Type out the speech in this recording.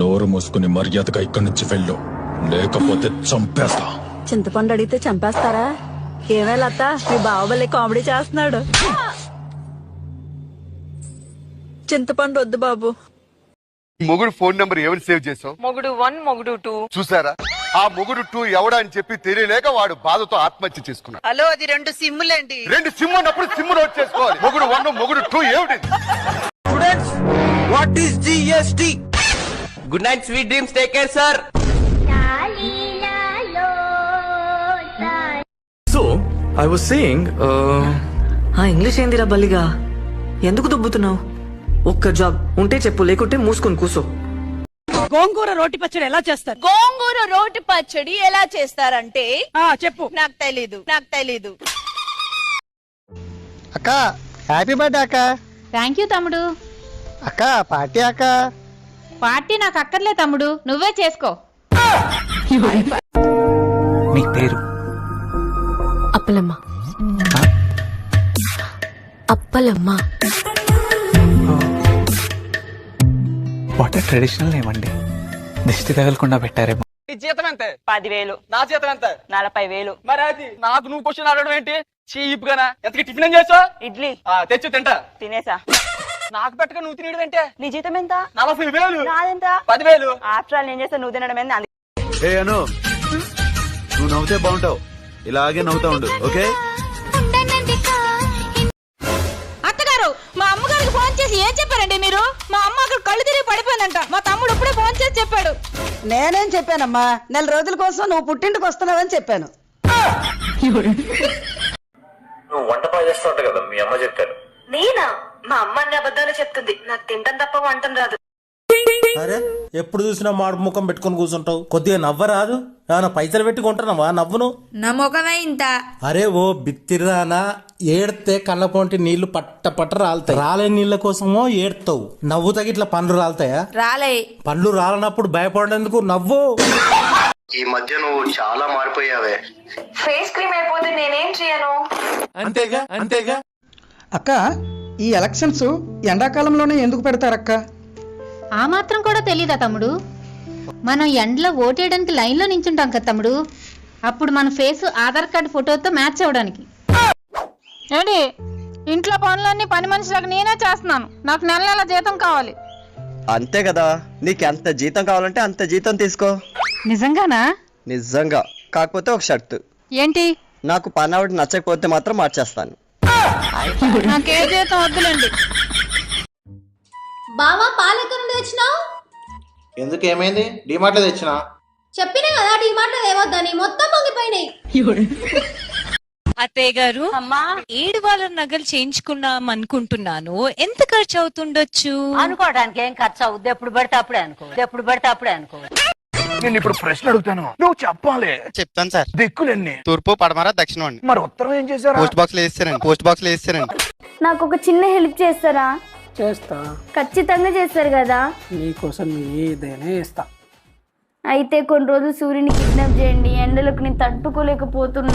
నోరు మూసుకుని మర్యాదగా ఇక్కడి నుంచి వెళ్ళు. లేకపోతే చంపేస్తా. చింతపండు అడిగితే చంపేస్తారా? ఏమే లత? మీ బావబల్లి కామెడీ చేస్తున్నాడు. చింతపండు వద్దు బాబు. మొగుడు ఫోన్ నంబర్ ఎవరు సేవ్ చేసావు? మొగుడు వన్ మొగుడు టూ. చూసారా? ఆ మొగుడు టూ ఎవడా అని చెప్పి తెలియలేక వాడు బాధతో ఆత్మహత్య చేసుకున్నాడు. హలో అది రెండు సిమ్ములేండి. రెండు సిమ్ ఉన్నప్పుడు సిమ్ నోట్ చేసుకోవాలి. మొగుడు వన్ మొగుడు టూ ఏమిటి good night sweet dreams take care sir So, I was saying, uh, ఆ ఇంగ్లీష్ ఏందిరా బల్లిగా? ఎందుకు దుబ్బుతున్నావు? ఒక్క జాబ్ ఉంటే చెప్పు లేకుంటే మూసుకొని కూసో. గోంగూర రోటి పచ్చడి ఎలా చేస్తారు? గోంగూర రోటి పచ్చడి ఎలా చేస్తారంటే ఆ చెప్పు. నాకు తెలీదు నాకు తెలీదు. అక్క హ్యాపీ బర్త్డే అక్క. థ్యాంక్ యూ తమ్ముడు. అక్క పార్టీ అక్క. పార్టీ నాకు అక్కర్లే తమ్ముడు. నువ్వే చేసుకో. మీ పేరు? అప్పలమ్మ. అప్పలమ్మ. వాట్ ట్రెడిషనల్ ఏమండి దిష్టి తగలకుండా పెట్టారేమో. జీతం ఎంత? పదివేలు. నా జీతం ఎంత? నలభై వేలు మరి అది నాకు నువ్వు క్వశ్చన్ అడగడం ఏంటి? చీప్ గానా? ఎంతకి టిఫిన్ ఏం చేసావు? ఇడ్లీ. తెచ్చు తింటా. తినేసా. నాకు పెట్టక నువ్వు తినేది ఏంటే? నీ జీతం ఎంత? నలభై వేలు. నాదెంత? పదివేలు. ఆఫ్టర్ ఆల్ నేను చేస్తా నువ్వు తినడం ఏంది అందుకే ఏ అను నువ్వు నవ్వుతే బాగుంటావు. ఇలాగే నవ్వుతా ఉండు ఓకే? అత్తగారు మా అమ్మగారికి ఫోన్ చేసి ఏం చెప్పారండి మీరు? మా అమ్మ అక్కడ కళ్ళు తిరిగి పడిపోయిందంట. మా తమ్ముడు ఇప్పుడే ఫోన్ చేసి చెప్పాడు. నేనేం చెప్పానమ్మా? నెల రోజుల కోసం నువ్వు పుట్టింటికి వస్తున్నావని చెప్పాను. నువ్వు వంట బాగా చేస్తావు కదా మీ అమ్మ చెప్పారు. నేనా? మా అమ్మ అన్ని అబద్ధాలు చెప్తుంది. నాకు తింటం తప్ప వంటం రాదు. అరే ఎప్పుడు చూసినా మాడు ముఖం పెట్టుకొని కూర్చుంటావు? కొద్దిగా నవ్వరాదు? ఏమైనా పైసలు పెట్టి కొంటున్నావా? నవ్వును. నా ముఖమే ఇంత. అరే ఓ బిత్తిరానా? ఏడితే కళ్ళ పొంటి నీళ్ళు పట్ట పట్ట రాలుతాయి. రాలే నీళ్ళ కోసమో ఏడుతావు. నవ్వు తగిట్ల పండ్లు రాలుతాయా? రాలే. పండ్లు రాలనప్పుడు భయపడేందుకు నవ్వు. ఈ మధ్య నువ్వు చాలా మారిపోయావే. ఫేస్ క్రీమ్ అయిపోతే నేనేం చేయను? అంతేగా అంతేగా. అక్క ఈ ఎలక్షన్స్ ఎండాకాలంలోనే ఎందుకు పెడతారక్క? ఆ మాత్రం కూడా తెలీదా తమ్ముడు? మనం ఎండలో ఓటేయడానికి లైన్లో నించుంటాం కదా తమ్ముడు. అప్పుడు మన ఫేస్ ఆధార్ కార్డు ఫోటోతో మ్యాచ్ అవ్వడానికి. ఏంటి ఇంట్లో పనులన్నీ పని మనిషిలాగా నేనే చేస్తున్నాను. నాకు నెల నెల జీతం కావాలి. అంతే కదా. నీకు ఎంత జీతం కావాలంటే అంత జీతం తీసుకో. నిజంగానా? నిజంగా. కాకపోతే ఒక షర్తు. ఏంటి? నాకు పని ఆవిడ నచ్చకపోతే మాత్రం మార్చేస్తాను. నాకే జీతం వద్దులేండి. బావా పాలు ఎక్కడ నుండి తెచ్చినావు? ఎందుకు ఏమైంది డిమార్ట్లో తెచ్చిన? చెప్పినా కదా డిమార్ట్ ఏమొద్దని మొత్తం పొంగిపోయినాయి. అత్తయ్య గారు అమ్మా. ఏడు వాళ్ళ నగలు చేయించుకున్నాం అనుకుంటున్నాను. ఎంత ఖర్చు అవుతుండొచ్చు? అనుకోవడానికి ఏం ఖర్చు అవుద్ది? ఎప్పుడు పడితే అప్పుడే అనుకో. ఎప్పుడు పడితే అప్పుడే అనుకో. నేను ఇప్పుడు ప్రశ్న అడుగుతాను. నువ్వు చెప్పాలి. చెప్తాను సార్. దిక్కులెన్ని? తూర్పు పడమర దక్షిణం అండి మరి ఉత్తరం ఏం చేశారు? పోస్ట్ బాక్స్లో వేస్తారండి పోస్ట్ బాక్స్లో వేస్తారండి నాకు ఒక చిన్న హెల్ప్ చేస్తారా? చేస్తా. ఖచ్చితంగా చేస్తారు కదా? నీకోసం ఏదైనా ఇస్తా అయితే కొన్ని రోజులు సూర్యుని కిడ్నాప్ చేయండి ఎండలకు నేను తట్టుకోలేకపోతున్నా.